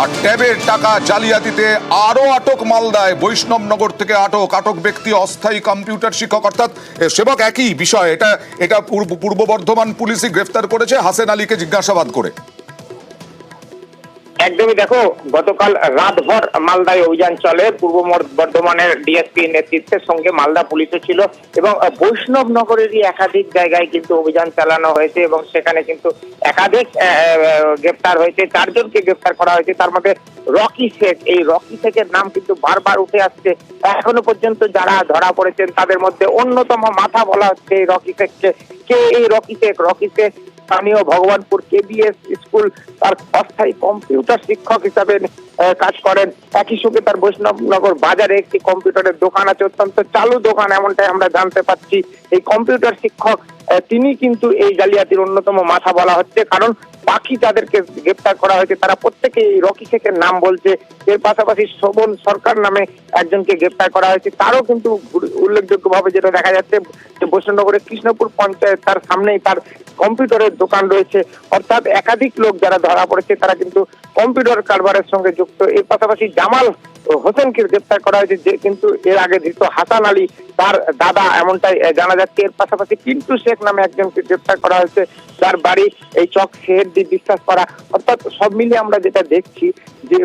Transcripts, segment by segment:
আর ট্যাবের টাকা জালিয়াতিতে আরও আটক মালদায় বৈষ্ণবনগর থেকে আটক আটক ব্যক্তি, অস্থায়ী কম্পিউটার শিক্ষক। অর্থাৎ সেবক একই বিষয়। এটা এটা পূর্ব বর্ধমান পুলিশই গ্রেফতার করেছে, হাসেন আলীকে জিজ্ঞাসাবাদ করে। একদমই দেখো, গতকাল রাতভর মালদায় অভিযান চলে। পূর্ব বর্ধমানের ডিএসপি নেতৃত্বের সঙ্গে মালদা পুলিশও ছিল এবং বৈষ্ণব নগরেরই একাধিক জায়গায় কিন্তু অভিযান চালানো হয়েছে এবং সেখানে কিন্তু একাধিক গ্রেপ্তার হয়েছে, চারজনকে গ্রেপ্তার করা হয়েছে। তার মধ্যে রকি শেখ, এই রকি শেখের নাম কিন্তু বারবার উঠে আসছে। এখনও পর্যন্ত যারা ধরা পড়েছেন, তাদের মধ্যে অন্যতম মাথা বলা হচ্ছে এই রকি শেখকে। কে এই রকি শেখ? রকি শেখ স্থানীয় ভগবানপুর কেবিএস স্কুল তার অস্থায়ী কম্পিউটার শিক্ষক হিসাবে কাজ করেন। একই সঙ্গে তার বৈষ্ণবনগর বাজারে একটি কম্পিউটারের দোকান আছে। অত্যন্ত চালু দোকান এমনটাই আমরা জানতে পাচ্ছি। এই কম্পিউটার শিক্ষক তিনি কিন্তু এই জালিয়াতির অন্যতম মাথা বলা হচ্ছে। কারণ বাকি যাদেরকে গ্রেপ্তার করা হয়েছে, তারা প্রত্যেকে এই রকি শেখের নাম বলছে। এর পাশাপাশি শোভন সরকার নামে একজনকে গ্রেপ্তার করা হয়েছে। তারও কিন্তু উল্লেখযোগ্যভাবে যেটা দেখা যাচ্ছে, যে বৈষ্ণবনগরের কৃষ্ণপুর পঞ্চায়েত তার সামনেই তার কম্পিউটারের দোকান রয়েছে। অর্থাৎ একাধিক লোক যারা ধরা পড়েছে, তারা কিন্তু কম্পিউটার কারবারের সঙ্গে যুক্ত। এর পাশাপাশি জামাল হোসেনকে গ্রেপ্তার করা হয়েছে, যে কিন্তু এর আগে ধৃত হাসান আলী তার দাদা এমনটাই জানা যাচ্ছে। এর পাশাপাশি পিন্টু শেখ নামে একজনকে গ্রেপ্তার করা হয়েছে। যার বাড়ি এই চক শেহেরদি বিশ্বাস করা। অর্থাৎ সব মিলিয়ে আমরা যেটা দেখছি যে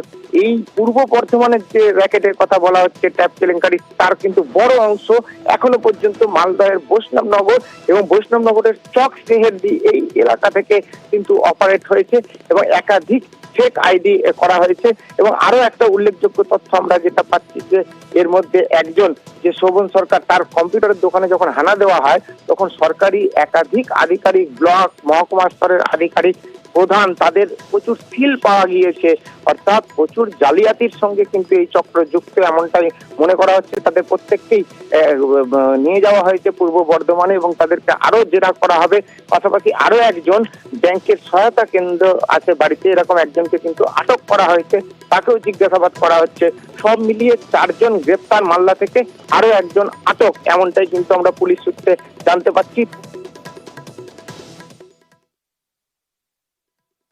এই পূর্ব বর্ধমানের যে র্যাকেটের কথা বলা হচ্ছে, ট্যাপ কেলেঙ্কারি, তার কিন্তু বড় অংশ এখনও পর্যন্ত মালদহের বৈষ্ণবনগর এবং বৈষ্ণবনগরের চক শেহেরদি এই এলাকা থেকে কিন্তু অপারেট হয়েছে এবং একাধিক ফেক আইডি করা হয়েছে এবং আরও একটা উল্লেখযোগ্য তথ্য আমরা যেটা পাচ্ছি যে এর মধ্যে একজন যে শোভন সরকার, তার কম্পিউটারের দোকানে যখন হানা দেওয়া হয়, তখন সরকারি একাধিক আধিকারিক, ব্লক, মহকুমা স্তরের আধিকারিক প্রধান, তাদের প্রচুর সিল পাওয়া গিয়েছে। অর্থাৎ প্রচুর জালিয়াতির সঙ্গে কিন্তু এই চক্র যুক্ত, এমনটাই মনে করা হচ্ছে। তাদের প্রত্যেককেই নিয়ে যাওয়া হয়েছে পূর্ব বর্ধমানে এবং তাদেরকে আরও জেরা করা হবে। পাশাপাশি আরও একজন ব্যাংকের সহায়তা কেন্দ্র আছে বাড়িতে, এরকম একজনকে কিন্তু আটক করা হয়েছে। তাকেও জিজ্ঞাসাবাদ করা হচ্ছে। সব মিলিয়ে চারজন গ্রেপ্তার মাল্লা থেকে আরও একজন আটক, এমনটাই কিন্তু আমরা পুলিশ সূত্রে জানতে পারছি